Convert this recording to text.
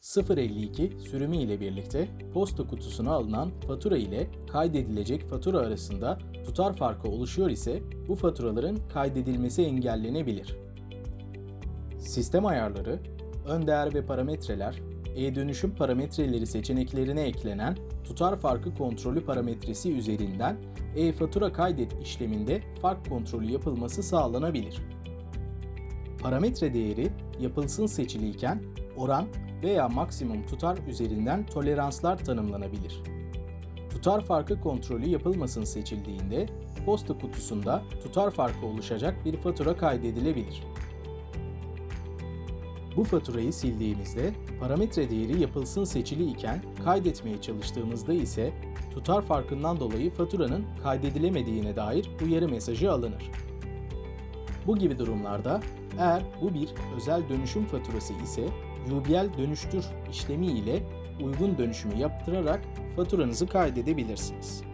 052 sürümü ile birlikte posta kutusuna alınan fatura ile kaydedilecek fatura arasında tutar farkı oluşuyor ise bu faturaların kaydedilmesi engellenebilir. Sistem ayarları, ön değer ve parametreler, e-dönüşüm parametreleri seçeneklerine eklenen tutar farkı kontrolü parametresi üzerinden e-fatura kaydet işleminde fark kontrolü yapılması sağlanabilir. Parametre değeri yapılsın seçiliyken oran veya maksimum tutar üzerinden toleranslar tanımlanabilir. Tutar farkı kontrolü yapılmasın seçildiğinde posta kutusunda tutar farkı oluşacak bir fatura kaydedilebilir. Bu faturayı sildiğimizde parametre değeri yapılsın seçili iken kaydetmeye çalıştığımızda ise tutar farkından dolayı faturanın kaydedilemediğine dair uyarı mesajı alınır. Bu gibi durumlarda eğer bu bir özel dönüşüm faturası ise UBL dönüştür işlemi ile uygun dönüşümü yaptırarak faturanızı kaydedebilirsiniz.